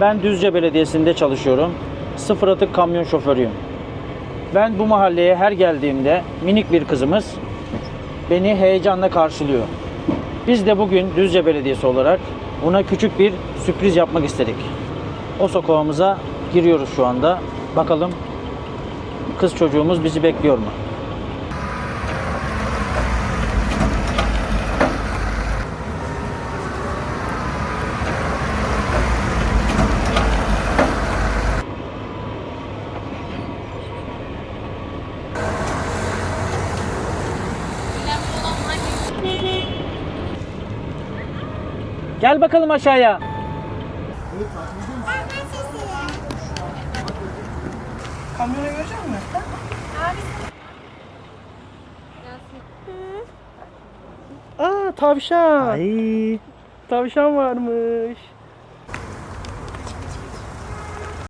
Ben Düzce Belediyesi'nde çalışıyorum. Sıfır atık kamyon şoförüyüm. Ben bu mahalleye her geldiğimde minik bir kızımız beni heyecanla karşılıyor. Biz de bugün Düzce Belediyesi olarak buna küçük bir sürpriz yapmak istedik. O sokağımıza giriyoruz şu anda. Bakalım kız çocuğumuz bizi bekliyor mu? Gel bakalım aşağıya. Kamyonu görecek misin? Aa tavşan. Ay. Tavşan varmış.